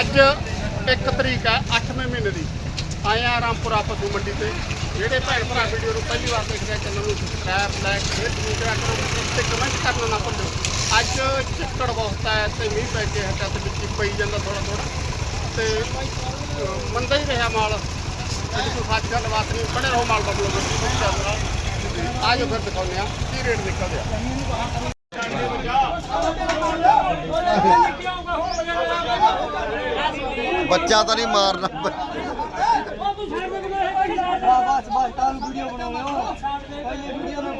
ਅੱਜ ਇੱਕ ਤਰੀਕ ਹੈ 8ਵੇਂ ਮਹੀਨੇ ਦੀ। ਆਏ ਆ ਰਾਮਪੁਰਾ ਪਸ਼ੂ ਮੰਡੀ ਤੇ। ਜਿਹੜੇ ਭੈਣ ਭਰਾ ਵੀਡੀਓ ਨੂੰ ਪਹਿਲੀ ਵਾਰ ਦੇਖਦੇ ਆ, ਚੈਨਲ ਨੂੰ ਸਬਸਕ੍ਰਾਈਬ ਲਾਈਕ ਸ਼ੇਅਰ ਜ਼ਰੂਰ ਕਰਿਆ ਕਰੋ, ਤੇ ਕਮੈਂਟ ਕਰਨਾ ਨਾ ਭੁੱਲੋ। ਅੱਜ ਚਿੱਕੜ ਬਹੁਤ ਹੈ ਤੇ ਮੀਂਹ ਪੈ ਕੇ ਹਟਿਆ ਤੇ ਵਿੱਚ ਪਈ ਜਾਂਦਾ ਥੋੜਾ ਥੋੜਾ ਤੇ ਮੰਦਾ ਹੀ ਰਿਹਾ ਮਾਲ। ਅੱਜ ਕੋਈ ਖਾਸ ਗੱਲਬਾਤ ਨਹੀਂ ਬੜੇ ਰਹੋ ਮਾਲ ਬਬਲੋ ਗੱਡੀ ਚੱਲ ਰਿਹਾ ਆਜੋ ਫਿਰ ਦਿਖਾਉਂਦੇ ਆ ਕੀ ਰੇਟ ਨਿਕਲਦੇ ਆ। ਬੱਚਾ ਤਾਂ ਨਹੀਂ ਮਾਰਨਾ ਬਸ ਬਸ ਕੱਲ ਵੀਡੀਓ ਬਣਾਉਣੇ ਹੋ ਪਹਿਲੇ ਵੀਡੀਓ ਨੂੰ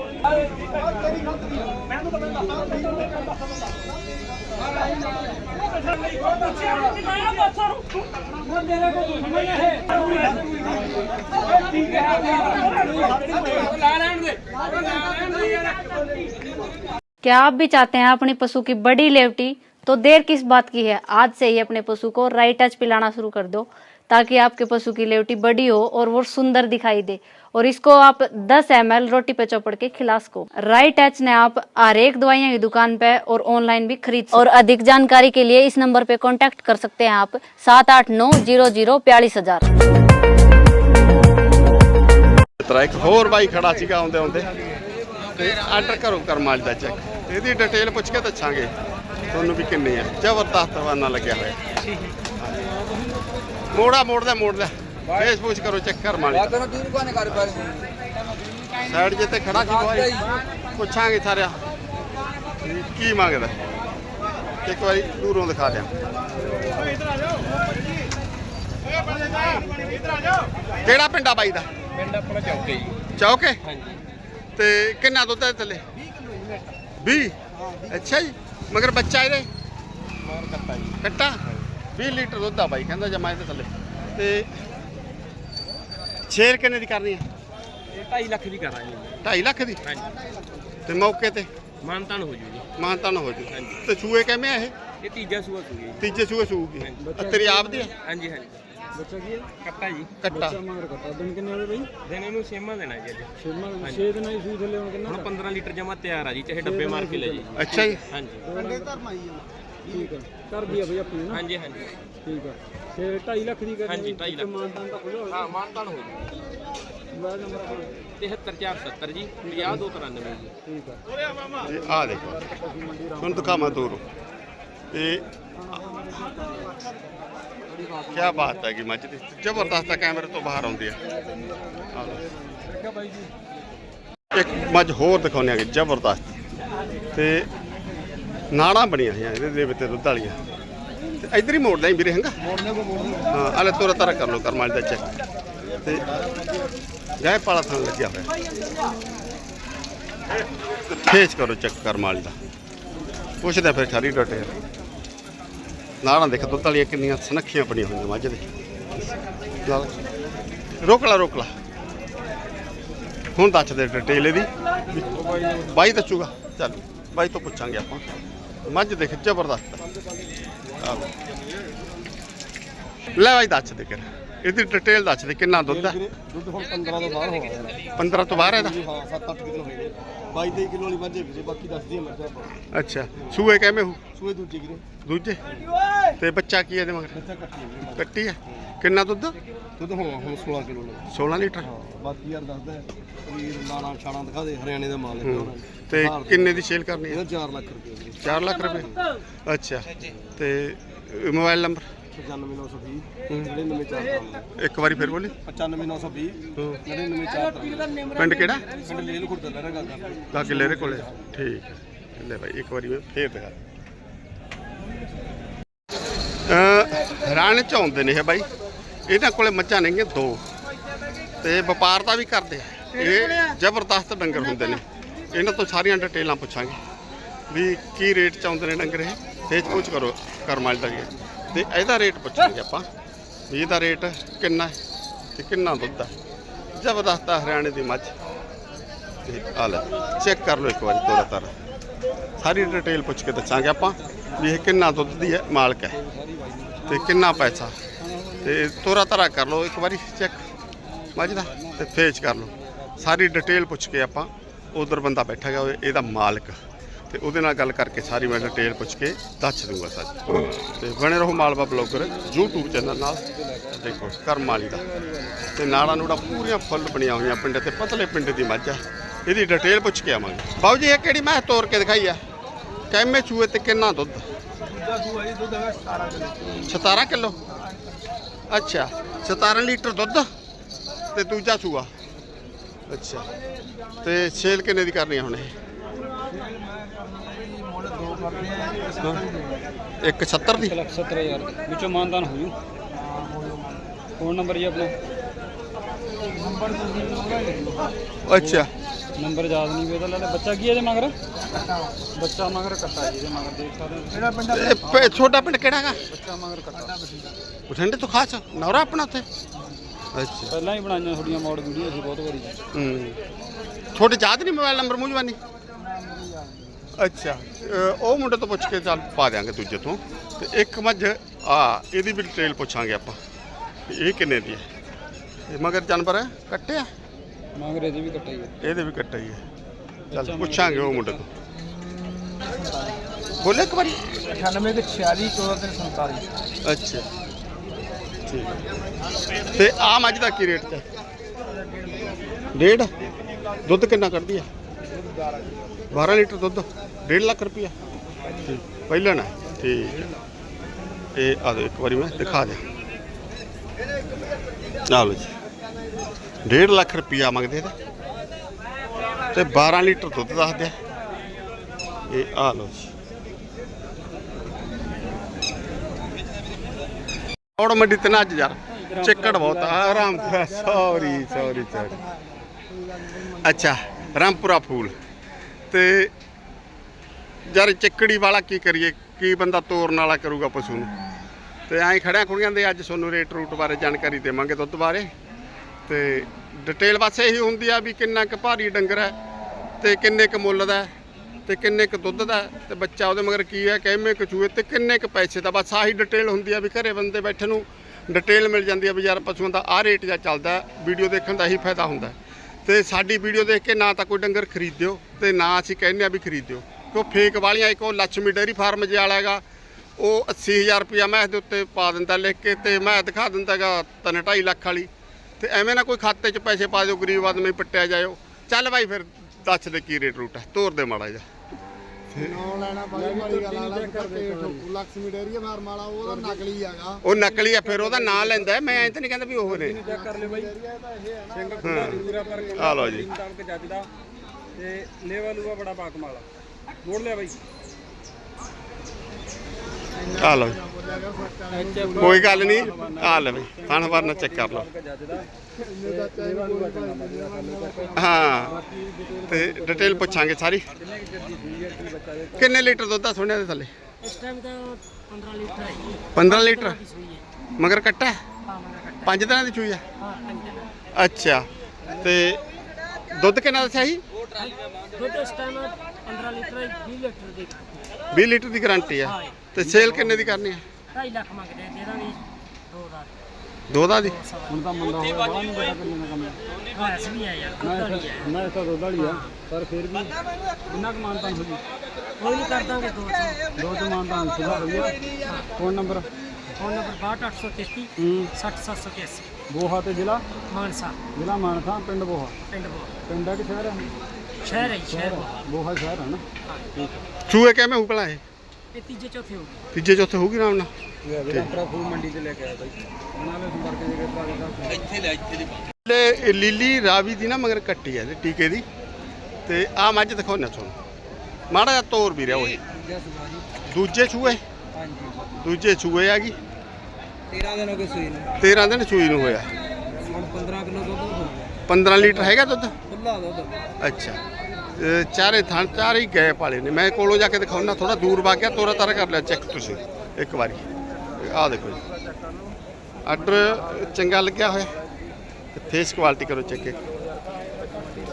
क्या आप भी चाहते हैं अपने पशु की बड़ी लेवटी तो देर किस बात की है आज से ही अपने पशु को राइट टच पिलाना शुरू कर दो ताकि आपके पशु की लेवटी बड़ी हो और वो सुंदर दिखाई दे और इसको आप 10 एम रोटी पे चौपड़ के खिला सको राइट टच ने आप हर एक दवाइयाँ की दुकान पे और ऑनलाइन भी खरीद और अधिक जानकारी के लिए इस नंबर पे कांटेक्ट कर सकते हैं आप सात आठ नौ जीरो जीरो बयालीस हजार ਤਰਾ ਇੱਕ ਹੋਰ ਬਾਈ ਖੜਾ ਸੀਗਾ ਆਉਂਦੇ ਆਉਂਦੇ ਤੇ ਆਰਡਰ ਕਰੋ ਕਰਮਾਲ ਦਾ ਚੈੱਕ ਇਹਦੀ ਡਿਟੇਲ ਪੁੱਛ ਕੇ ਦੱਸਾਂਗੇ ਤੁਹਾਨੂੰ ਵੀ ਕਿੰਨੇ ਆ? ਜ਼ਬਰਦਸਤ ਵਾਨਾ ਲੱਗਿਆ ਹੋਇਆ। ਮੋੜਾ ਮੋੜਦਾ ਮੋੜਦਾ ਫੇਸਬੁੱਕ ਕਰੋ ਚੈੱਕ ਤੈਨੂੰ ਕੀ ਦੁਕਾਨੇ ਕਰ ਪਰ ਸਾਈਡ ਜੇ ਤੇ ਖੜਾ ਸੀ ਬਾਈ ਪੁੱਛਾਂਗੇ ਸਾਰਿਆ ਕੀ ਮੰਗਦਾ? ਇੱਕ ਵਾਰੀ ਦੂਰੋਂ ਦਿਖਾ ਦਿਆਂ। ਕਿਹੜਾ ਪਿੰਡਾ ਬਾਈ ਦਾ? ਪਿੰਡ ਆਪਣਾ ਚੌਕੇ ਜੀ। ਚੌਕੇ? ਹਾਂਜੀ। ਤੇ ਕਿੰਨਾ ਦੁੱਧ ਹੈ ਥੱਲੇ? 20 ਅੱਛਾ ਜੀ। ਮਗਰ ਬੱਚਾ ਇਹਦੇ? ਮਾਰ ਕੱਟਾ ਜੀ। ਕੱਟਾ? 20 ਲੀਟਰ ਦੁੱਧ ਆ ਬਾਈ ਕਹਿੰਦਾ ਜਮਾ ਇਹਦੇ ਥੱਲੇ। ਤੇ ਛੇਰ ਕਿੰਨੇ ਦੀ ਕਰਨੀ ਹੈ ਇਹ 2.5 ਲੱਖ ਦੀ ਕਰਾਂਗੇ। ਜੀ 2.5 ਲੱਖ ਦੀ? ਹਾਂਜੀ। ਤੇ ਮੌਕੇ ਤੇ? ਮਾਨਤਾਨ ਹੋ ਜੂ ਜੀ ਮਾਨਤਾ ਨਾ ਹੋ ਜੂ। ਤੇ ਸੂਏ ਕਿਵੇਂ ਆ ਇਹ? ਇਹ ਤੀਜਾ ਸੂਆ ਸੂਈ ਤੀਜੇ ਸੂਏ ਸੂਗੀ। ਤੇਰੀ ਆਪ ਦੀ ਹਾਂਜੀ ਹਾਂਜੀ। ਬੱਚਾ ਕੀ ਹੈ? ਕੱਟਾ ਜੀ। ਕੱਟਾ। ਮਾਰ ਕੱਟਾ। ਦਿਨ ਕਿੰਨੇ ਹੋਵੇ ਬਈ? ਦਿਨ ਇਹਨੂੰ ਸੇਮਾ ਦੇਣਾ ਜੀ ਅੱਜ। ਛੇਵਾਂ 6 ਦਿਨਾਂ ਦੀ ਸੂਈ ਥੱਲੇ ਹੁਣ ਕਿੰਨਾ ਹੁਣ 15 ਲੀਟਰ ਜਮਾ ਤਿਆਰ ਆ ਜੀ ਚਾਹੇ ਡੱਬੇ ਮਾਰ ਕੇ ਲੈ ਜੀ। ਅੱਛਾ ਜੀ। ਹਾਂਜੀ। ਠੀਕ ਹੈ ਕਰਦੀ ਆ ਬਈ ਆਪਣੀ ਨਾ? ਹਾਂਜੀ ਹਾਂਜੀ। ਠੀਕ ਹੈ ਫਿਰ 2.5 ਲੱਖ ਦੀ ਕਰਨੀ ਹਾਂਜੀ, ਢਾਈ ਲੱਖ। ਮਾਨਤਾਨ ਤਾਂ ਖੁੱਲ੍ਹਾ ਹੋਵੇ ਹਾਂ ਮਾਨਤਾਨ ਹੋ ਜੂ ਮੋਬਾਈਲ ਨੰਬਰ ਆਪਣਾ 73470 ਜੀ। 50293 ਜੀ। ਠੀਕ ਹੈ ਇਹ ਆ ਦੇਖੋ। ਤੁਹਾਨੂੰ ਦਿਖਾਵਾਂ ਦੂਰੋਂ ਤੇ ਕੀ ਬਾਤ ਹੈ ਕਿ ਮੱਝ ਦੀ ਜ਼ਬਰਦਸਤ ਆ, ਕੈਮਰੇ ਤੋਂ ਬਾਹਰ ਆਉਂਦੀ ਆ। ਆ ਲਓ। ਇੱਕ ਮੱਝ ਹੋਰ ਦਿਖਾਉਂਦੇ ਆ ਕਿ ਜ਼ਬਰਦਸਤ। ਤੇ ਨਾੜਾਂ ਬਣੀਆਂ ਹੋਈਆਂ ਇਹਦੇ ਦੇ ਵਿੱਚ ਦੁੱਧ ਵਾਲੀਆਂ। ਤੇ ਇਧਰ ਹੀ ਮੋੜ ਹੀ ਵੀਰੇ ਹੰਗਾ? ਹਾਂ ਆਲੇ ਤੋਰਾ ਤਾਰਾ ਕਰ ਲਓ ਕਰਮਾਲ ਦਾ ਚੈੱਕ। ਤੇ ਗਾਇ ਪਾਲਾ ਥਾਂ ਲੱਗਿਆ ਹੋਇਆ। ਤੇ ਕਰੋ ਚੈੱਕ ਕਰਮਾਲ ਦਾ। ਪੁੱਛਦਾ ਫਿਰ ਸਾਰੀ ਡਟੇ ਨਾੜਾਂ ਦੇਖ, ਦੁੱਧ ਵਾਲੀਆਂ ਕਿੰਨੀਆਂ ਸਨੱਖੀਆਂ ਬਣੀਆਂ ਹੋਈਆਂ ਮੱਝ ਦੇ। ਨਾਲ ਰੋਕ ਲਾ ਰੋਕ ਲਾ। ਹੁਣ ਦੱਸ ਦੇ ਡਿਟੇਲ ਇਹਦੀ ਬਾਈ ਦੱਸੂਗਾ ਚੱਲ, ਬਾਈ ਤੋਂ ਪੁੱਛਾਂਗੇ ਆਪਾਂ। ਮੱਝ ਦੇਖ, ਜ਼ਬਰਦਸਤ। ਲੈ ਬਾਈ ਦੱਸ ਦੇ ਕਰ ਇਹਦੀ ਡਿਟੇਲ ਦੱਸ ਦੇ ਕਿੰਨਾ ਦੁੱਧ ਹੈ? ਦੁੱਧ ਹੁਣ 15 ਤੋਂ ਬਾਹਰ ਹੋ ਗਿਆ 15 ਤੋਂ ਬਾਹਰ ਹੈ ਇਹਦਾ? ਹਾਂ 7-8 ਕਿਲੋ ਹੋਏ ਨੇ 22 ਕਿਲੋ ਵਾਲੀ ਮੱਝ ਹੈ ਵੀਰੇ ਬਾਕੀ ਦੱਸਦੀ ਹੈ ਮੱਝਾਂ ਅੱਛਾ ਸੂਏ ਕਿਵੇਂ ਹੋ? ਸੂਏ ਦੂਜੀ ਕਿਲੋ ਦੂਜੇ? ਤੇ ਬੱਚਾ ਕੀ ਹੈ ਇਹਦੇ ਮਗਰ? ਬੱਚਾ ਕੱਟੀ ਹੈ ਵੀਰੇ। ਕੱਟੀ ਹੈ? ਕਿੰਨਾ ਦੁੱਧ? ਦੁੱਧ ਹੁਣ ਹੁਣ 16 ਕਿਲੋ ਨੇ 16 ਲੀਟਰ? ਹਾਂ ਬਾਕੀ ਯਾਰ ਦੱਸਦਾ ਹੈ ਸਰੀਰ ਲਾਣਾ ਛਾਣਾ ਦਿਖਾ ਦੇ ਹਰਿਆਣੇ ਦਾ ਮਾਲ ਹੈ ਹੂੰ। ਹੈ। ਤੇ। ਕਿੰਨੇ ਦੀ ਸੇਲ ਕਰਨੀ ਹੈ? ਇਹਦਾ 4 ਲੱਖ ਰੁਪਏ ਵੀਰੇ। 4 ਲੱਖ ਰੁਪਏ। ਅੱਛਾ ਤੇ ਮੋਬਾਈਲ ਨੰਬਰ? 95920 99453 ਇੱਕ ਵਾਰੀ ਫਿਰ ਬੋਲੀ। 95920 ਹੂੰ। 99453 ਪਿੰਡ ਕਿਹੜਾ? ਪਿੰਡ ਲੇਲ ਖੁਰਦ ਲਹਿਰਾ ਗੱਲ ਕਰਦੇ ਗਾ ਕਿਲੇ। ਦੇ ਕੋਲੇ ਠੀਕ ਹੈ। ਲੈ ਭਾਈ ਇੱਕ ਵਾਰੀ ਮੈਂ ਫੇਰ ਦਿਖਾ। ਅ ਰਾਣ ਚ ਆਉਂਦੇ ਨੇ ਇਹ ਬਾਈ। ਇਹਨਾਂ ਕੋਲੇ ਮੱਝਾਂ ਨੇਗੀਆਂ ਦੋ। ਤੇ ਵਪਾਰ ਦਾ ਵੀ ਕਰਦੇ ਆ। ਇਹ ਜ਼ਬਰਦਸਤ ਡੰਗਰ ਹੁੰਦੇ ਨੇ। ਇਹਨਾਂ ਤੋਂ ਸਾਰੀਆਂ ਡਿਟੇਲਾਂ ਪੁੱਛਾਂਗੇ। ਵੀ ਕੀ ਰੇਟ ਚ ਆਉਂਦੇ ਨੇ ਡੰਗਰ ਇਹ? ਫੇਸ ਪੁੱਛ ਕਰੋ ਕਰਮਾਲ ਦਾ ਜੀ ਤੇ ਇਹਦਾ ਰੇਟ ਪੁੱਛਾਂਗੇ ਆਪਾਂ ਵੀ ਇਹਦਾ ਰੇਟ ਕਿੰਨਾ ਹੈ ਤੇ ਕਿੰਨਾ ਦੁੱਧ ਹੈ। ਜ਼ਬਰਦਸਤ ਆ ਹਰਿਆਣੇ ਦੀ ਮੱਝ। ਤੇ ਆ ਲੈ, ਚੈੱਕ ਕਰ ਲਓ ਇੱਕ ਵਾਰੀ ਤੋਰਾ ਤਾਰਾ ਸਾਰੀ ਡਿਟੇਲ ਪੁੱਛ ਕੇ ਦੱਸਾਂਗੇ ਆਪਾਂ ਵੀ ਇਹ ਕਿੰਨਾ ਦੁੱਧ ਦੀ ਹੈ, ਮਾਲਕ ਹੈ ਤੇ ਕਿੰਨਾ ਪੈਸਾ। ਤੇ ਤੋਰਾ ਤਾਰਾ ਕਰ ਲਓ ਇੱਕ ਵਾਰੀ ਚੈੱਕ ਮੱਝ ਦਾ ਤੇ ਫੇਚ ਕਰ ਲਓ। ਸਾਰੀ ਡਿਟੇਲ ਪੁੱਛ ਕੇ ਆਪਾਂ, ਉਧਰ ਬੰਦਾ ਬੈਠਾ ਗਿਆ ਇਹਦਾ ਮਾਲਕ। ਤੇ ਉਹਦੇ ਨਾਲ ਗੱਲ ਕਰਕੇ ਸਾਰੀ ਮੈਂ ਡਿਟੇਲ ਪੁੱਛ ਕੇ ਦੱਸ ਦੂੰਗਾ ਸਰ। ਤੇ ਬਣੇ ਰਹੋ ਮਾਲਵਾ ਬਲੌਗਰ, YouTube ਚੈਨਲ ਨਾਲ। ਦੇਖੋ, ਕਰਮ ਵਾਲੀ ਦਾ। ਤੇ ਨਾੜਾ ਨੂੜਾ ਪੂਰੀਆਂ ਫੁੱਲ ਬਣੀਆਂ ਹੋਈਆਂ ਪਿੰਡ ਤੇ, ਪਤਲੇ ਪਿੰਡ ਦੀ ਮੱਝ ਆ। ਇਹਦੀ ਡਿਟੇਲ ਪੁੱਛ ਕੇ ਆਵਾਂਗੇ। ਬਾਬੂ ਜੀ, ਇਹ ਕਿਹੜੀ ਮੈਂ ਤੋਰ ਕੇ ਦਿਖਾਈ ਆ? ਕੈਮੇ ਚੂਹੇ ਤੇ ਕਿੰਨਾ ਦੁੱਧ? ਦੂਜਾ ਸੂਆ ਜੀ ਦੁੱਧ ਹੈਗਾ 17 ਕਿਲੋ। 17 ਕਿਲੋ ਅੱਛਾ 17 ਲੀਟਰ ਦੁੱਧ ਤੇ ਦੂਜਾ ਚੂਹਾ। ਅੱਛਾ, ਤੇ ਸੇਲ ਕਿੰਨੇ ਦੀ ਕਰਨੀ ਆ ਹੁਣ ਇਹ? ਇੱਕ 70 ਦੀ? ਲੱਖ ਸੱਤਰ ਹਜ਼ਾਰ। ਵਿੱਚੋਂ ਮਾਨਦਾਨ ਹੋ ਜੂ। ਫੋਨ ਨੰਬਰ ਜੀ ਆਪਣਾ। ਨੰਬਰ ਤੁਸੀਂ ਉਹਦਾ ਲੈ ਲਓ ਅੱਛਾ। ਨੰਬਰ ਯਾਦ ਨਹੀਂ ਵੇਦਾ ਲੈ ਲੈ। ਬੱਚਾ ਕੀ ਹੈ ਇਹਦੇ ਮਗਰ? ਬੱਚਾ ਮਗਰ ਕੱਟਾ ਜੀ ਇਹਦੇ ਮਗਰ ਦੇਖ ਸਕਦੇ ਹੋ ਕਿਹੜਾ ਪਿੰਡ ਛੋਟਾ ਪਿੰਡ ਕਿਹੜਾ ਹੈਗਾ? ਬੱਚਾ ਮਗਰ ਕੱਟਾ। ਬਠਿੰਡੇ ਤੋਂ ਖਾਸ? ਨੌਰਾ ਆਪਣਾ ਉੱਥੇ? ਅੱਛਾ। ਪਹਿਲਾਂ ਹੀ ਬਣਾਈਆਂ ਤੁਹਾਡੀਆਂ ਮੋੜ ਵੀਡੀਓ ਸੀ ਬਹੁਤ ਵਾਰੀ। ਹੂੰ। ਤੁਹਾਡੇ ਯਾਦ ਨਹੀਂ ਮੋਬਾਈਲ ਨੰਬਰ ਮੂੰਹ ਜਵਾਨੀ? ਅੱਛਾ ਅ, ਉਹ ਮੁੰਡੇ ਤੋਂ ਪੁੱਛ ਕੇ ਚੱਲ ਪਾ ਦਿਆਂਗੇ ਦੂਜੇ ਤੋਂ। ਤੇ ਇੱਕ ਮੱਝ ਆ ਇਹਦੀ ਵੀ ਡਿਟੇਲ ਪੁੱਛਾਂਗੇ ਆਪਾਂ ਵੀ ਇਹ ਕਿੰਨੇ ਦੀ ਹੈ। ਇਹ ਮਗਰ ਜਾਨਵਰ ਹੈ? ਕੱਟਿਆ ਮਗਰ ਇਹਦੇ ਵੀ ਕੱਟਾ ਹੀ। ਹੈ ਇਹਦੇ ਵੀ ਕੱਟਾ ਹੀ ਹੈ। ਚੱਲ ਪੁੱਛਾਂਗੇ ਉਹ ਮੁੰਡੇ ਤੋਂ। ਬੋਲੇ ਇੱਕ ਵਾਰੀ। 98 ਤੇ 46 14 ਤੇ 47 ਅੱਛਾ। ਠੀਕ ਤੇ ਆ ਮੱਝ ਦਾ ਕੀ ਰੇਟ ਹੈ? ਡੇਢ? ਦੁੱਧ ਕਿੰਨਾ ਕੱਢਦੀ ਹੈ? 12 ਲੀਟਰ ਦੁੱਧ। 1.5 ਲੱਖ ਰੁਪਇਆ। ਪਹਿਲਾਂ ਨਾ ਠੀਕ ਹੈ। ਇਹ ਆ ਦਿਓ ਇੱਕ ਵਾਰੀ ਮੈਂ ਦਿਖਾ ਦਿਆਂ। ਆ ਲਓ ਜੀ। 1.5 ਲੱਖ ਰੁਪਇਆ ਮੰਗਦੇ ਤੇ ਤੇ 12 ਲੀਟਰ ਦੁੱਧ ਦੱਸਦੇ ਆ। ਇਹ ਆ ਲਓ ਜੀ। ਔੜ ਮੰਡੀ ਤੇ ਨਾ ਅੱਜ ਯਾਰ, ਚਿੱਕੜ ਬਹੁਤ ਆ। ਆਰਾਮ ਸੌਰੀ ਸੌਰੀ ਸੌਰੀ ਅੱਛਾ, ਰਾਮਪੁਰਾ ਫੂਲ। ਤੇ ਯਾਰ ਚਿੱਕੜੀ ਵਾਲਾ ਕੀ ਕਰੀਏ? ਕੀ ਬੰਦਾ ਤੋਰਨ ਵਾਲਾ ਕਰੂਗਾ ਪਸ਼ੂ ਨੂੰ? ਤੇ ਐਂ ਖੜਿਆ ਖੁੜੀਆਂ ਦੇ ਅੱਜ ਤੁਹਾਨੂੰ ਰੇਟ ਰੂਟ ਬਾਰੇ ਜਾਣਕਾਰੀ ਦੇਵਾਂਗੇ ਦੁੱਧ ਬਾਰੇ। ਤੇ ਡਿਟੇਲ ਬਸ ਇਹੀ ਹੁੰਦੀ ਆ ਵੀ ਕਿੰਨਾ ਕੁ ਭਾਰੀ ਡੰਗਰ ਹੈ ਤੇ ਕਿੰਨੇ ਕੁ ਮੁੱਲ ਦਾ ਹੈ ਤੇ ਕਿੰਨੇ ਕੁ ਦੁੱਧ ਦਾ ਹੈ ਤੇ ਬੱਚਾ ਉਹਦੇ ਮਗਰ ਕੀ ਹੈ ਕਿਵੇਂ ਕੁ ਚੂਹੇ ਤੇ ਕਿੰਨੇ ਕੁ ਪੈਸੇ ਦਾ ਬਸ ਆਹੀ ਡਿਟੇਲ ਹੁੰਦੀ ਆ ਵੀ ਘਰੇ ਬੰਦੇ ਬੈਠੇ ਨੂੰ ਡਿਟੇਲ ਮਿਲ ਜਾਂਦੀ ਆ ਵੀ ਯਾਰ ਪਸ਼ੂਆਂ ਦਾ ਆਹ ਰੇਟ ਜਾਂ ਚੱਲਦਾ ਵੀਡੀਓ ਦੇਖਣ ਦਾ ਇਹੀ ਫਾਇਦਾ ਹੁੰਦਾ ਹੈ। ਤੇ ਸਾਡੀ ਵੀਡੀਓ ਦੇਖ ਕੇ ਨਾ ਤਾਂ ਕੋਈ ਡੰਗਰ ਖਰੀਦਿਓ ਤੇ ਨਾ ਅਸੀਂ ਕਹਿੰਦੇ ਆ ਵੀ ਖਰੀਦਿਓ। ਕਿਉਂ ਫੇਕ ਵਾਲੀਆਂ ਇੱਕ ਉਹ ਲక్ష్ਮੀ ਡੇਰੀ ਫਾਰਮ ਜੇ ਵਾਲਾ ਹੈਗਾ। ਉਹ 80000 ਰੁਪਿਆ ਮੈਂ ਇਹਦੇ ਉੱਤੇ ਪਾ ਦਿੰਦਾ ਲਿਖ ਕੇ ਤੇ ਮੈਂ ਦਿਖਾ ਦਿੰਦਾਗਾ 3.5 ਲੱਖ ਵਾਲੀ। ਤੇ ਐਵੇਂ ਨਾ ਕੋਈ ਖਾਤੇ 'ਚ ਪੈਸੇ ਪਾ ਦਿਓ ਗਰੀਬ ਆਦਮੀ ਪੱਟਿਆ ਜਾਇਓ। ਚੱਲ ਬਾਈ ਫਿਰ ਦੱਸ ਦੇ ਕੀ ਰੇਟ ਰੂਟ ਹੈ ਤੋਰ ਦੇ ਮਾੜਾ ਜਾ। ਉਹ ਨਕਲੀ ਆ ਫਿਰ ਉਹਦਾ ਨਾਂ ਲੈਂਦਾ ਮੈਂ ਐਂ ਨਹੀਂ ਕਹਿੰਦਾ ਵੀ ਉਹ ਨੇ। ਆ ਲਓ ਜੀ। ਤੇ ਲੇਵਾ ਲੂਆ ਬੜਾ ਬਾਕਮਾਲ ਮੋੜ ਲਿਆ ਬਾਈ। ਆ ਲਓ ਜੀ। ਕੋਈ ਗੱਲ ਨਹੀਂ ਆ ਲੈ ਬਈ। ਥਣ ਵਰਨਾ ਚੈੱਕ ਕਰ ਲਓ। ਹਾਂ ਤੇ ਡਿਟੇਲ ਪੁੱਛਾਂਗੇ ਸਾਰੀ। ਕਿੰਨੇ ਲੀਟਰ ਦੁੱਧ ਆ ਸੁਣਿਆ ਦੇ ਥੱਲੇ? ਇਸ ਟਾਈਮ ਤਾਂ 15 ਲੀਟਰ ਹੈ ਜੀ। 15 ਲੀਟਰ? ਮਗਰ ਕੱਟਾ? ਹੈ? ਹਾਂ ਮਗਾ ਕੱਟਾ। ਪੰਜ ਦਿਨਾਂ ਦੀ ਚੂਈ ਆ? ਅੱਛਾ ਤੇ ਦੁੱਧ ਕਿੰਨਾ ਦੱਸਿਆ ਸੀ? ਦੁੱਧ ਇਸ ਟਾਈਮ 15 ਲੀਟਰ ਹੈ 20 ਲੀਟਰ ਦੀ 20 ਲੀਟਰ ਦੀ ਗਾਰੰਟੀ ਆ ਤੇ ਸੇਲ ਕਿੰਨੇ ਦੀ ਕਰਨੀ ਆ 2.5 ਲੱਖ ਮੰਗਦੇ ਆ, ਦੇ ਦਾਂਗੇ ਦੋ ਦਾ। ਦੋ ਦਾ ਦੀ ਹੁਣ ਤਾਂ ਮੁੰਡਾ ਹੋਇਆ ਬਾਹਰ ਨਹੀਂ ਪਤਾ ਕਰੀ ਜਾਂਦਾ ਕੰਮ ਹਾਂ? ਵੀ ਹੈ ਯਾਰ ਦੁੱਧ ਵਾਲੀ ਹੈ। ਮੈਂ ਤਾਂ ਦੁੱਧ ਵਾਲੀ ਆ ਪਰ ਫਿਰ ਵੀ ਕਿੰਨਾ ਕੁ ਮਾਨਤਾਨ ਹੋ ਜੀ ਕੋਈ ਨਹੀਂ ਕਰ ਦਾਂਗੇ ਦੋ ਚ ਦੋ ਚ ਮਾਨਤਾਨ ਸੁਧਾਰ ਹੋਈਆ ਫੋਨ ਨੰਬਰ? ਫੋਨ ਨੰਬਰ 62833 ਹੂੰ। 60781 ਬੋਹਾ ਤੇ ਜ਼ਿਲ੍ਹਾ? ਮਾਨਸਾ। ਜ਼ਿਲ੍ਹਾ ਮਾਨਸਾ ਪਿੰਡ ਬੋਹਾ? ਪਿੰਡ ਬੋ ਪਿੰਡ ਹੈ ਕਿ ਸ਼ਹਿਰ ਹੈ? ਸ਼ਹਿਰ ਹੈ ਜੀ, ਸ਼ਹਿਰ। ਬੋਹਾ ਸ਼ਹਿਰ ਹੈ ਨਾ। ਚੂਹੇ ਕਿਵੇਂ ਉਪਲਾ ਇਹ? ਇਹ ਤੀਜੇ ਚੌਥੇ ਹੋ ਗਏ। ਤੀਜੇ ਚੌਥੇ ਹੋਊਗੀ ਨਾ ਉਹਨਾਂ ਡਾਕਟਰ ਫੂਲ ਮੰਡੀ ਤੇ ਲੈ ਕੇ ਆਇਆ ਬਾਈ। ਉਹਨਾਂ ਨੇ ਸੰਪਰਕ ਦੇ ਕੇ ਦਾ ਲੈ ਇਹ ਲੀਲੀ ਰਾਵੀ ਦੀ ਨਾ ਮਗਰ ਕੱਟੀ ਹੈ ਟੀਕੇ ਦੀ। ਤੇ ਆ ਮੱਝ ਦਿਖਾਉਣਾ ਤੁਹਾਨੂੰ। ਮਾੜਾ ਜਿਹਾ ਤੋਰ ਵੀ ਰਿਹਾ ਉਹ। ਦੂਜੇ ਚੂਹੇ? ਹਾਂਜੀ। ਦੂਜੇ ਚੂਹੇ ਆ ਗਈ 13 ਦਿਨ ਹੋ ਗਏ ਸੂਈ ਨੂੰ। 13 ਦਿਨ ਚੂਈ ਨੂੰ ਹੋਇਆ। ਹੁਣ 15 ਕਿਲੋ ਦੁੱਧ ਹੋ ਗਿਆ। 15 ਲੀਟਰ ਹੈਗਾ ਦੁੱਧ? ਖੁੱਲਾ ਦੁੱਧ। ਅੱਛਾ। ਤੇ ਚਾਰੇ ਥਣ ਚਾਰੇ ਹੀ ਗਏ ਪਾਲੇ ਨੇ। ਮੈਂ ਕੋਲੋਂ ਜਾ ਕੇ ਦਿਖਾਉਣਾ ਥੋੜਾ ਦੂਰ ਵਾ ਗਿਆ ਤੋਰਾ ਤਾਰਾ ਕਰ ਲਿਆ ਚੈੱਕ ਤੁਸੀਂ ਇੱਕ ਵਾਰੀ। ਆਹ ਦੇਖੋ ਜੀ। ਆਰਡਰ ਚੰਗਾ ਲੱਗਿਆ ਹੋਇਆ। ਫੇਸ ਕੁਆਲਿਟੀ ਕਰੋ ਚੈੱਕ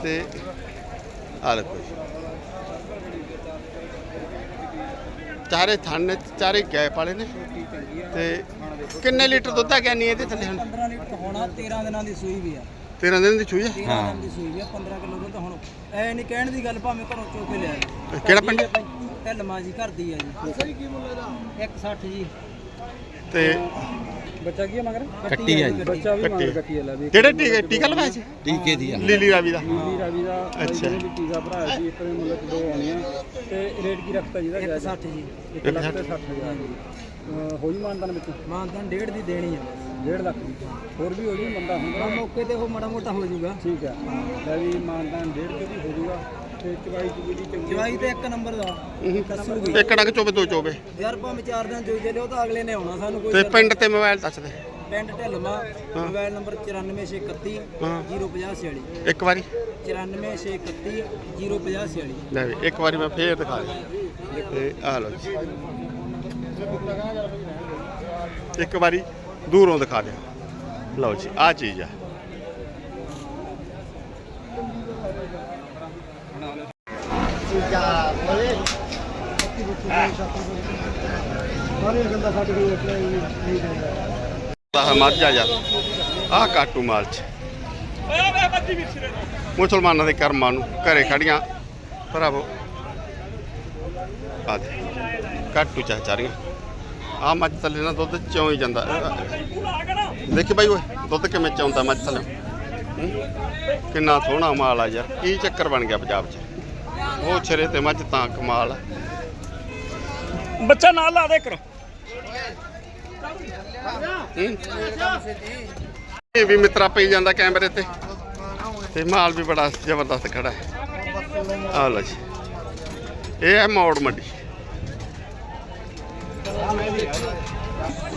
ਤੇ ਆਹ ਦੇਖੋ ਜੀ। ਚਾਰੇ ਥਣ ਨੇ ਚਾਰੇ ਗਏ ਪਾਲੇ ਨੇ। ਤੇ ਕਿੰਨੇ ਲੀਟਰ ਦੁੱਧ ਆ ਗਿਆ ਨਹੀਂ ਇਹਦੇ ਥੱਲੇ ਹੁਣ? 15 ਲੀਟਰ ਹੋਣਾ 13 ਦਿਨਾਂ ਦੀ ਸੂਈ ਵੀ ਆ। 13 ਦਿਨ ਦੀ ਚੂਈ ਹੈ ਹਾਂ ਦੀ ਸੂਈ ਆ 15 ਕਿਲੋ ਦੁੱਧ ਹੁਣ। ਐ ਨਹੀਂ ਕਹਿਣ ਦੀ ਗੱਲ ਭਾਵੇਂ ਘਰੋਂ ਚੋ ਕੇ ਲਿਆ ਕਿਹੜਾ ਪਿੰਡ? ਢਿੱਲਮਾ ਜੀ ਘਰ ਦੀ ਆ ਜੀ। ਸਹੀ ਕੀ ਮੁੱਲ ਦਾ 160 ਜੀ। ਤੇ ਬੱਚਾ ਕੀ ਹੈ ਮਗਰ? ਕੱਟੀ ਆ ਜੀ। ਬੱਚਾ ਵੀ ਕੱਟੀ। ਮਗਰ ਕੱਟੀ ਹੈ ਲੈ ਵੀ। ਕਿਹੜੇ ਟੀਕੇ? ਟੀਕਾ ਲਵਾਇਆ ਸੀ? ਟੀਕੇ ਦੀ ਆ। ਲੀਲੀ ਰਾਵੀ ਦਾ। ਨੀਲੀ ਰਾਵੀ ਦਾ ਅੱਛਾ। ਅੱਛਾ ਵੀ ਟੀਕਾ ਭਰਾਇਆ ਸੀ ਇੱਕ ਦੇ ਮੁੱਲ ਦੋ ਆਉਣੀਆਂ। ਤੇ ਰੇਟ ਕੀ ਰੱਖਤਾ ਜਿਹਦਾ 160 ਜੀ। ਇੱਕ ਲੱਖ ਤੇ 60000 ਜੀ ਅਹ ਹੋਈ ਮਾਨਦਾਨ ਵਿੱਚ? ਮਾਨਦਾਨ ਡੇਢ ਦੀ ਦੇਣੀ ਆ। 1.5 ਲੱਖ ਦੀ। ਹੋਰ ਵੀ ਹੋ ਜੂ ਬੰਦਾ ਹੁੰਦਾ। ਮੌਕੇ ਤੇ ਉਹ ਮਾੜਾ ਮੋਟਾ ਹੋ ਜਾਊਗਾ ਠੀਕ ਹੈ। ਲੈ ਵੀ ਮਾਨਦਾਨ 1.5 ਤੇ ਵੀ ਹੋ ਜੂਗਾ। ਤੇ ਚਵਾਈ ਚੁਗੀ ਦੀ ਚੰਗੀ ਜਵਾਈ ਤੇ ਇੱਕ ਨੰਬਰ ਦਾ। ਦੱਸੂਗੀ। ਇੱਕ ਡੰਗ ਚੋਵੇ ਦੋ ਚੋਵੇ। ਯਾਰ ਭਾਵੇਂ ਚਾਰ ਦਿਨ ਜੋ ਜੇ ਲਿਓ ਤਾਂ ਅਗਲੇ ਨੇ ਆਉਣਾ ਸਾਨੂੰ ਕੋਈ ਤੇ ਪਿੰਡ ਤੇ ਮੋਬਾਈਲ ਦੱਸ ਦੇ। ਪਿੰਡ ਢਿੱਲਮਾ ਮੋਬਾਈਲ ਨੰਬਰ 94631 ਹਾਂ। 05046 ਇੱਕ ਵਾਰੀ। 94631 05046 ਲੈ ਵੀ ਇੱਕ ਵਾਰੀ ਮੈਂ ਫੇਰ ਦਿਖਾ ਦਿਆਂ। ਤੇ ਆ ਲਓ ਜੀ। ਇੱਕ ਵਾਰੀ ਦੂਰੋਂ ਦਿਖਾ ਦਿਆਂ। ਲਓ ਜੀ ਆ ਚੀਜ਼ ਆ। ਆਹ ਮੱਝ ਆ ਯਾਰ ਆਹ ਕਾਟੂ ਮਾਲ ਚ। ਮੁਸਲਮਾਨਾਂ ਦੇ ਕਰਮਾਂ ਨੂੰ ਘਰੇ ਖੜੀਆਂ। ਭਰਾਵੋ ਆ ਦੇ ਕਾਟੂ ਚਾ ਚਾਰੀਆਂ ਆ ਮੱਝ ਥੱਲੇ ਨਾ ਦੁੱਧ ਚੋਂ ਹੀ ਜਾਂਦਾ। ਦੇਖੀ ਬਾਈ ਓਏ ਦੁੱਧ ਕਿਵੇਂ ਚੌਂਦਾ ਮੱਝ ਥੱਲੇ? ਕਿੰਨਾ ਸੋਹਣਾ ਮਾਲ ਆ ਯਾਰ ਕੀ ਚੱਕਰ ਬਣ ਗਿਆ ਪੰਜਾਬ 'ਚ? ਉਹ ਛਰੇ ਤੇ ਮੱਝ ਤਾਂ ਕਮਾਲ ਆ। ਬੱਚਾ ਨਾਲ ਲਾ ਦੇ ਕਰ? ਇਹ ਵੀ ਮਿੱਤਰਾ ਪਈ ਜਾਂਦਾ ਕੈਮਰੇ ਤੇ। ਤੇ ਮਾਲ ਵੀ ਬੜਾ ਜ਼ਬਰਦਸਤ ਖੜਾ ਹੈ। ਆ ਲਓ ਜੀ। ਇਹ ਹੈ ਮੌੜ ਮੰਡੀ।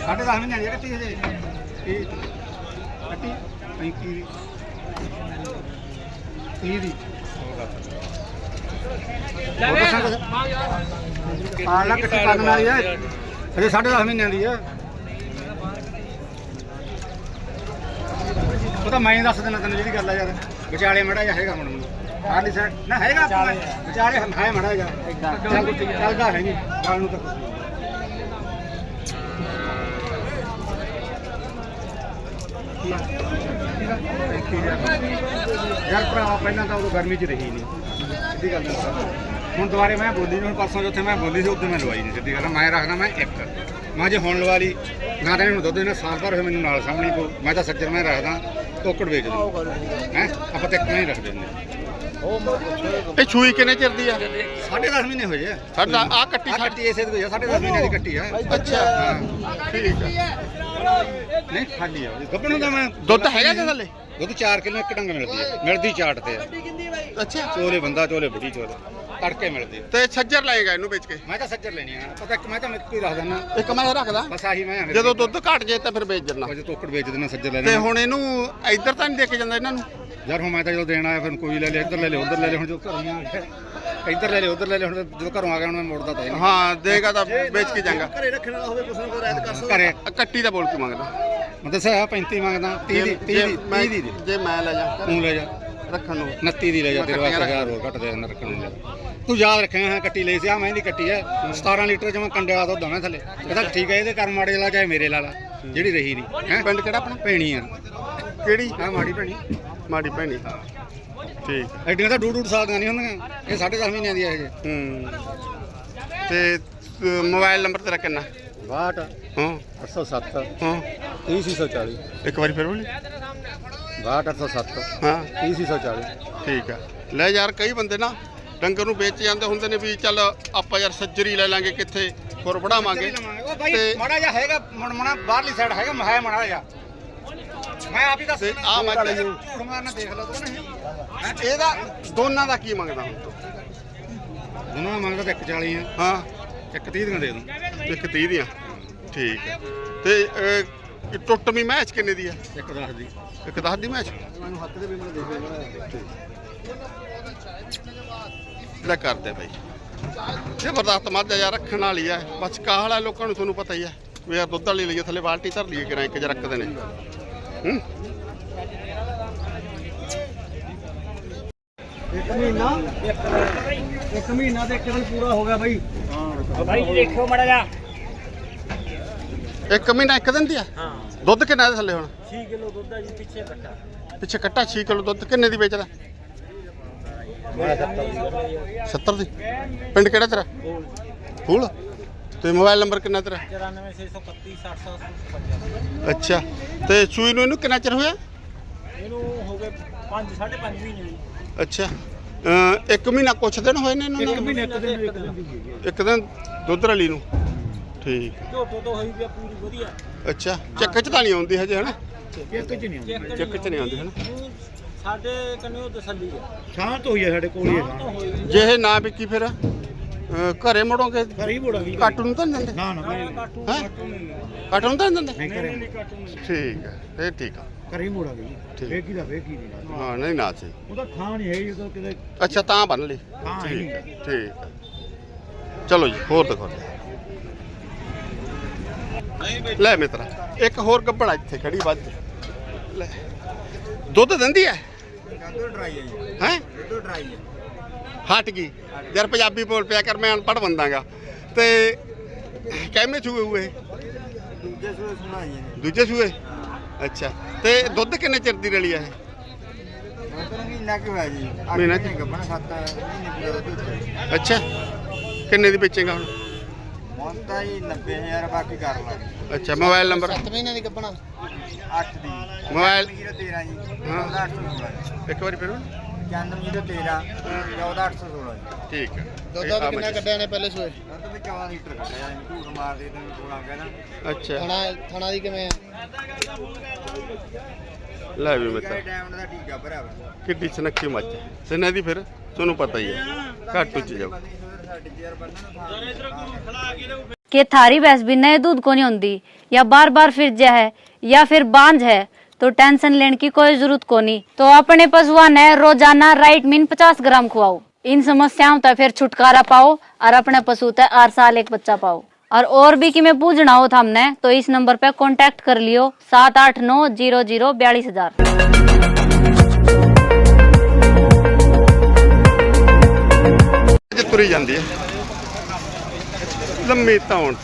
ਸਾਡੇ 10 ਮਹੀਨੇ ਦੀ ਕੱਟੀ ਹਜੇ। ਇਹ ਕੱਟੀ 35 ਦੀ 30 ਦੀ ਹੋਰ ਦੱਸਾਂ ਕੁਛ? ਆਹ ਲੈ ਕੱਟੀ ਕਰਨ ਵਾਲੀ ਹੈ ਹਜੇ 10.5 ਮਹੀਨਿਆਂ ਦੀ ਹੈ ਉਹ ਤਾਂ ਮੈਂ ਦੱਸ ਦੇਣਾ ਤੈਨੂੰ ਜਿਹੜੀ ਗੱਲ ਆ ਯਾਰ ਵਿਚਾਲੇ ਮੜਾ ਜਾ ਹੈਗਾ ਹੁਣ ਆਲੀ ਸਾਈਡ ਨਾ ਹੈਗਾ ਵਿਚਾਲੇ ਹੈ ਮੜਾ ਜਾ ਚੱਲ ਚੱਲਦਾ ਹੈ ਨਹੀਂ ਗੱਲ ਨੂੰ ਤਾਂ ਨਹੀਂ ਯਾਰ ਭਰਾ ਪਹਿਲਾਂ ਤਾਂ ਉਦੋਂ ਗਰਮੀ 'ਚ ਰਹੀ ਨਹੀਂ ਸਿੱਧੀ ਗੱਲ ਦੱਸਾਂ। ਹੁਣ ਦੁਬਾਰੇ ਮੈਂ ਬੋਲੀ ਨਹੀਂ ਹੁਣ ਪਰਸੋਂ ਜਿੱਥੇ ਮੈਂ ਬੋਲੀ ਸੀ ਉਦੋਂ ਮੈਂ ਲਵਾਈ ਨਹੀਂ ਸਿੱਧੀ ਗੱਲ। ਮੈਂ ਰੱਖਦਾ ਮੈਂ ਇੱਕ। ਮੈਂ ਜੇ ਹੁਣ ਲਵਾ ਲਈ ਨਾ ਤਾਂ ਇਹਨੂੰ ਦੁੱਧ ਦੇਣਾ ਸਾਲ ਭਰ ਹੋਇਆ ਮੈਨੂੰ ਨਾਲ ਸਾਹਮਣੇ ਕੋ ਮੈਂ ਤਾਂ ਸੱਜਰ ਮੈਂ ਰੱਖਦਾ ਟੋਕੜ ਵੇਚ ਦਿੰਦਾ ਹੈ? ਆਪਾਂ ਤਾਂ ਇੱਕ ਮੈਂ ਹੀ ਰੱਖ ਦਿੰਦੇ ਇਹ ਛੂਈ ਕਿੰਨੇ ਚਿਰ ਦੀ ਆ? ਸਾਢੇ 10 ਮਹੀਨੇ ਹੋਏ ਆ। ਸਾਡਾ ਆ ਕੱਟੀ ਕੱਟੀ ਇਸੇ ਦੀ ਹੋਈ ਆ ਸਾਢੇ 10 ਮਹੀਨੇ ਦੀ ਕੱਟੀ ਆ। ਅੱਛਾ। ਹਾਂ। ਠੀਕ ਆ। ਨਹੀਂ ਖਾਲੀ ਆ। ਗੱਪਣੋਂ ਦਾ ਮੈਂ ਦੁੱਧ ਹੈਗਾ ਕਿ ਥੱਲੇ? ਦੁੱਧ 4 ਕਿਲੋ ਇੱਕ ਡੰਗ ਮਿਲਦੀ ਹੈ। ਮਿਲਦੀ ਚਾਟ ਤੇ। ਆ ਅੱਛਾ। ਚੋਲੇ ਬੰਦਾ ਚੋਲੇ ਬੁੱਢੀ ਚੋਲੇ। ਤੜਕੇ ਮਿਲਦੀ। ਆ। ਤੇ ਛੱਜਰ ਲਾਏਗਾ ਇਹਨੂੰ ਵੇਚ ਕੇ? ਮੈਂ ਤਾਂ ਸੱਜਰ ਲੈਣੀ ਆ। ਪਤਾ ਇੱਕ ਮੈਂ ਤਾਂ ਮੈਂ ਕੋਈ ਰੱਖ ਦਿੰਦਾ। ਇੱਕ ਮੈਂ ਰੱਖਦਾ। ਬਸ ਆਹੀ ਮੈਂ ਆ ਜਦੋਂ ਦੁੱਧ ਘਟ ਜੇ ਤਾਂ ਫਿਰ ਵੇਚ ਦਿੰਦਾ। ਜੇ ਤੋਕੜ ਵੇਚ ਦੇਣਾ ਸੱਜਰ ਲੈ ਤੇ ਲੈਣਾ ਹੁਣ ਇਹਨੂੰ ਇੱਧਰ ਤਾਂ ਨਹੀਂ ਦੇ ਕੇ ਜਾਂਦਾ ਇਹਨਾਂ ਨੂੰ? ਯਾਰ ਹੁਣ ਮੈਂ ਤਾਂ ਜਦੋਂ ਦੇਣ ਆਇਆ ਫਿਰ ਕੋਈ ਲੈ ਲਿਆ ਇੱਧਰ ਲੈ ਲਿਆ ਉੱਧਰ ਲੈ ਲਿਆ ਹੁਣ ਜੋ ਘਰੋਂ ਆ। ਗਿਆ ਇੱਧਰ ਲੈ ਲਿਆ ਉੱਧਰ ਲੈ ਲਿਆ ਹੁਣ ਜਦੋਂ ਘਰੋਂ ਆ ਗਿਆ ਹੁਣ ਮੈਂ ਮੋੜਦਾ ਤਾਂ ਹੀ ਦੇਗਾ ਤਾਂ ਵੇਚ ਕੇ ਜਾਂਗਾ ਘਰੇ ਰੱਖਣ ਵਾਲਾ ਹੋਵੇ ਕੁਛ ਨਾ ਕੋਈ ਰਾਇਤ ਕਰ ਘਰੇ। ਆ ਕੱਟੀ ਦਾ ਬੋਲ ਕੇ ਮੰਗਦਾ? ਮੈਂ ਦੱਸਿਆ 35 ਮੰਗਦਾ 30 ਦੀ 30 ਜੇ ਦੀ ਮੈਂ 30 ਦੀ ਦੇ। ਜੇ ਮੈਂ ਲੈ ਜਾ ਤੂੰ ਲੈ ਜਾ। ਰੱਖਣ ਨੂੰ। 29 ਦੀ ਲੈ ਜਾ ਤੇਰੇ ਵਾਸਤੇ ਹਜ਼ਾਰ ਹੋਰ ਘੱਟ ਦੇ ਦੇਣਾ ਰੱਖਣ ਨੂੰ। ਲੈ ਤੂੰ ਯਾਦ ਰੱਖਿਆ ਹੈ ਕੱਟੀ ਲਈ ਸੀ ਆ ਮਹਿੰਦੀ ਕੱਟੀ ਹੈ 17 ਲੀਟਰ ਜਮਾ ਕੰਡੇ ਵਾਲਾ ਦੁੱਧ ਆਣਾ ਥੱਲੇ। ਇਹਦਾ ਠੀਕ ਹੈ ਇਹਦੇ ਕਰ ਮਾੜੇ ਲਾ ਚਾਹੇ ਮੇਰੇ ਲਾ ਲਾ ਜਿਹੜੀ ਰਹੀ ਨਹੀਂ ਹੈ? ਪਿੰਡ ਕਿਹੜਾ ਆਪਣਾ? ਭੈਣੀ ਆ। ਕਿਹੜੀ? ਆ ਮਾੜੀ ਭੈਣੀ। ਮਾੜੀ ਭੈਣੀ। ਠੀਕ। ਐਡੀਆਂ ਤਾਂ ਡੂਢ ਸਾਲ ਦੀਆਂ ਨਹੀਂ ਹੁੰਦੀਆਂ। ਇਹ 10.5 ਮਹੀਨਿਆਂ ਦੀ ਹੈ ਇਹ ਹੂੰ। ਤੇ ਅ, ਮੋਬਾਈਲ ਨੰਬਰ ਤੇਰਾ ਕਿੰਨਾ? 62 ਹਾਂ। 807 ਹਾਂ। 30640 ਇੱਕ ਵਾਰੀ ਫਿਰ ਬੋਲੀ। 62 807 ਹਾਂ। 30640 ਠੀਕ ਆ। ਲੈ ਯਾਰ ਕਈ ਬੰਦੇ ਨਾ ਡੰਗਰ ਨੂੰ ਵੇਚ ਜਾਂਦੇ ਹੁੰਦੇ ਨੇ ਵੀ ਚੱਲ ਆਪਾਂ ਯਾਰ ਸੱਜਰੀ ਲੈ ਲਾਂਗੇ ਕਿੱਥੇ ਹੋਰ ਵੜਾਵਾਂਗੇ। ਉਹ ਬਾਈ ਤੇ ਮਾੜਾ ਜਿਹਾ ਹੈਗਾ ਮਣਾ ਬਾਹਰਲੀ ਸਾਈਡ ਹੈਗਾ ਮਹਾਇਆ ਮਾੜਾ ਜਿਹਾ। ਮੈਂ ਆਪ ਹੀ ਦੱਸ ਤੇ ਆਹ ਮੈਂ ਕਿਹਾ- ਝੂਠ ਮਾਰਨਾ ਦੇਖ ਲਓ ਤੂੰ ਨਹੀਂ ਇਹਦਾ ਦੋਨਾਂ ਦਾ ਕੀ ਮੰਗਦਾ ਹੁਣ ਤੂੰ? ਦੋਨੋਂ ਦਾ ਮੰਗਦਾ ਤਾਂ ਇੱਕ 40 ਆ। ਹਾਂ। ਇੱਕ 30 ਦੀਆਂ ਦੇ ਦੂੰ। ਇੱਕ 30 ਦੀਆਂ। ਠੀਕ ਹੈ। ਤੇ ਅ, ਇਹ ਟੁੱਟਵੀਂ ਮੈਚ ਕਿੰਨੇ ਦੀ ਹੈ ਇੱਕ 10 ਦੀ। ਇੱਕ 10 ਦੀ ਮੈਚ? ਮੈਨੂੰ ਹੱਥ ਦੇ ਵੀ ਮੈਨੂੰ ਦੇਖ ਲੈ ਲੈ ਕਰਦੇ ਬਾਈ। ਜ਼ਬਰਦਸਤ ਮੱਝ ਆ ਯਾਰ ਰੱਖਣ ਵਾਲੀ ਆ। ਬਸ ਕਾਹ ਵਾਲਾ ਲੋਕਾਂ ਨੂੰ ਤੁਹਾਨੂੰ ਪਤਾ ਹੀ ਆ। ਵੀ ਯਾਰ ਦੁੱਧ ਵਾਲੀ ਲਈਏ ਥੱਲੇ ਬਾਲਟੀ ਧਰ ਲਈਏ ਕਿਰਾਂ ਇੱਕ ਜ ਰੱਖਦੇ ਨੇ ਹੂੰ? ਇੱਕ ਮਹੀਨਾ? ਇੱਕ ਮਹੀਨਾ ਤੇ ਇੱਕ ਦਿਨ ਪੂਰਾ ਹੋ ਗਿਆ ਬਾਈ। ਇੱਕ ਮਹੀਨਾ ਇੱਕ ਦਿਨ ਦੀ ਆ? ਹਾਂ। ਦੁੱਧ ਕਿੰਨਾ ਇਹਦੇ ਥੱਲੇ ਹੁਣ? 6 ਕਿਲੋ ਦੁੱਧ ਆ ਜੀ ਪਿੱਛੇ ਕੱਟਾ। ਪਿੱਛੇ ਕੱਟਾ 6 ਕਿਲੋ ਦੁੱਧ ਕਿੰਨੇ ਦੀ ਵੇਚਦਾ? 70 ਦੀ ਪਿੰਡ ਕਿਹੜਾ ਤੇਰਾ? ਫੂਲ ਤੇ ਮੋਬਾਈਲ ਨੰਬਰ ਕਿੰਨਾ ਤੇਰਾ? 94631 ਅੱਛਾ। ਤੇ ਸੂਈ ਨੂੰ ਇਹਨੂੰ ਕਿੰਨਾ ਚਿਰ ਹੋਇਆ? ਇਹਨੂੰ ਹੋ ਗਏ 5 5.5 ਮਹੀਨੇ ਅੱਛਾ। ਅਹ ਇੱਕ ਮਹੀਨਾ ਕੁਛ ਦਿਨ ਹੋਏ ਨੇ ਇਹਨੂੰ ਇੱਕ ਮਹੀਨੇ ਇੱਕ ਦਿਨ ਇੱਕ ਦਿਨ ਦੀ ਇੱਕ ਦਿਨ ਦੁੱਧ ਰਲੀ ਨੂੰ? ਠੀਕ। ਝੋਟੋ ਤੋਂ ਹੋਈ ਵੀ ਆ ਪੂਰੀ ਵਧੀਆ। ਅੱਛਾ। ਚੱਕ ਚ ਤਾਂ ਨਹੀਂ ਆਉਂਦੀ ਹਜੇ ਹਨਾ? ਇੱਕ ਚ ਨਹੀਂ ਆਉਂਦੀ। ਚੱਕ ਚ ਨਹੀਂ ਆਉਂਦੀ ਹਨਾ? ਸਾਡੇ ਕੰਨੇ ਉਹ ਤਸੱਲੀ ਆ। ਸ਼ਾਂਤ ਹੋਈ ਹੈ ਸਾਡੇ ਕੋਲ ਹੀ ਤਾਂ ਹੋਈ ਜੇ ਇਹ ਨਾ ਵਿਕੀ ਫਿਰ ਅਹ ਘਰੇ ਮੋੜੋਗੇ? ਘਰ ਹੀ ਬੋੜਾਂਗੇ ਕਾਟੂ ਨੂੰ ਤਾਂ ਨਹੀਂ ਦਿੰਦੇ? ਨਾ ਨਾ। ਕਾਟੂ ਹੈਂ? ਕਾਟੂ ਨੂੰ ਤਾਂ ਨਹੀਂ ਦਿੰਦੇ? ਨਹੀਂ ਕਰੇ ਠੀਕ ਹੈ ਇਹ ਠੀਕ ਆ। ਘਰ ਹੀ ਮੋੜਾਂਗੇ ਠੀਕ। ਜੀ ਵੇਖੀ ਦਾ ਵੇਖੀ ਨਹੀਂ। ਹਾਂ ਨਹੀਂ ਨਾ ਸੀ ਉਹਦਾ ਥਾਂ ਨਹੀਂ ਹੈ ਜੀ, ਉਹ ਤਾਂ ਕਿਤੇ ਅੱਛਾ ਤਾਂ ਬੰਨ ਲਈ। ਹਾਂ, ਠੀਕ ਹੈ ਠੀਕ। ਹੈ ਚਲੋ ਜੀ ਹੋਰ ਲੈ ਮਿੱਤਰਾ ਇੱਕ ਹੋਰ ਗੱਬੜ ਆ ਇੱਥੇ ਖੜੀ ਵੱਜ। ਲੈ। ਦੁੱਧ ਦਿੰਦੀ ਹੈ ਦੁੱਧ ਡਰਾਈ ਹੈ? ਜੀ ਹੈ ਦੁੱਧ ਡਰਾਈ ਹੈ ਹਟ ਗਈ। ਯਾਰ ਪੰਜਾਬੀ ਬੋਲ ਪਿਆ ਕਰ ਮੈਂ ਅਨਪੜ੍ਹ ਬੰਦਾਗਾ ਤੇ ਕਿਵੇਂ ਹੋਏ? ਦੂਜੇ ਸੂਏ ਦੂਜੇ ਸੂਏ? ਅੱਛਾ ਤੇ ਦੁੱਧ ਕਿੰਨੇ ਚਿਰ ਦੀ ਰਲੀ ਆ ਇਹ ਮਹੀਨਾ ਕਿ ਹੋਇਆ ਜੀ ਅੱਠ ਮਹੀਨਾ ਕੁ? ਮਹੀਨੇ ਗੱਭਣ ਸੱਤ ਮਹੀਨੇ ਦਾ ਦੁੱਧ ਹੈ। ਅੱਛਾ ਕਿੰਨੇ ਦੀ ਵੇਚੇਗਾ ਹੁਣ ਹੁਣ ਤਾਂ ਜੀ 90000 ਬਾਕੀ ਕਰ ਲਾਂਗੇ ਅੱਛਾ ਮੋਬਾਈਲ ਨੰਬਰ 7 ਮਹੀਨੇ ਦੀ ਗੱਪਣਾ 8 ਦੀ ਮੋਬਾਈਲ 13 ਜੀ ਹਾਂ। 14816 ਇੱਕ ਵਾਰੀ ਫਿਰ 9113 14816 ਠੀਕ ਹੈ ਦੁੱਧ ਇਹ ਆ ਦਾ ਕਿੰਨਾ ਬੱਚੇ। ਕੱਢਿਆ ਨੇ ਪਹਿਲੇ ਸੋਏ ਦੁੱਧ ਵੀ 14 ਲੀਟਰ ਕੱਢਿਆ ਜੀ ਝੂਠ ਮਾਰਦੇ ਤੈਨੂੰ ਕੋਲਾਂ ਕਹਿਣਾ ਅੱਛਾ ਥਣਾ ਥਣਾ ਦੀ ਕਿਵੇਂ ਆ ਲੈ ਵੀ ਮਿੱਤਰ ਡਾਇਮੰਡ ਦਾ ਟੀਕਾ ਭਰਿਆ ਵਾ ਕਿੱਡੀ ਸੁਨੱਖੀ ਮੱਝ ਹੈ ਸਿਨੇ ਦੀ ਫਿਰ ਤੁਹਾਨੂੰ ਪਤਾ ਹੀ ਹੈ ਘੱਟ ਉੱਚ ਜਾਓ ਸਾਡੇ ਯਾਰ ਬੰਦਾ ਨਾ कि थारी भैंस भी नए दूध को नहीं होती या बार बार फिर जा है या फिर बांझ है तो टेंशन लेने की कोई जरूरत को नहीं तो अपने पशुआ ने रोजाना राइट मीन पचास ग्राम खुआओ इन समस्याओं तक फिर छुटकारा पाओ और अपने पशु तक हर साल एक बच्चा पाओ और और भी कि मैं पूछना हो था हमने तो इस नंबर पे कांटेक्ट कर लियो सात आठ नौ जीरो जीरो बयालीस हजार ਜੇ ਤੁਰੀ ਜਾਂਦੀ ਹੈ ਲੰਮੀ ਧੌਣ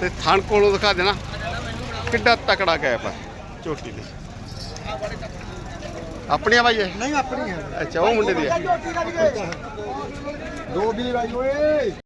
ਤੇ ਥਣ ਕੋਲੋਂ ਦਿਖਾ ਦੇਣਾ ਕਿੱਡਾ ਤਕੜਾ ਗੈਪ ਹੈ ਝੋਟੀ ਦੀ। ਆਪਣੀਆਂ ਬਾਈ ਇਹ? ਨਹੀਂ ਆਪਣੀ ਹੈ ਅੱਛਾ ਉਹ ਮੁੰਡੇ ਦੀ ਹੈ ਦੋ ਦੀ ਰਾਈ ਓਏ।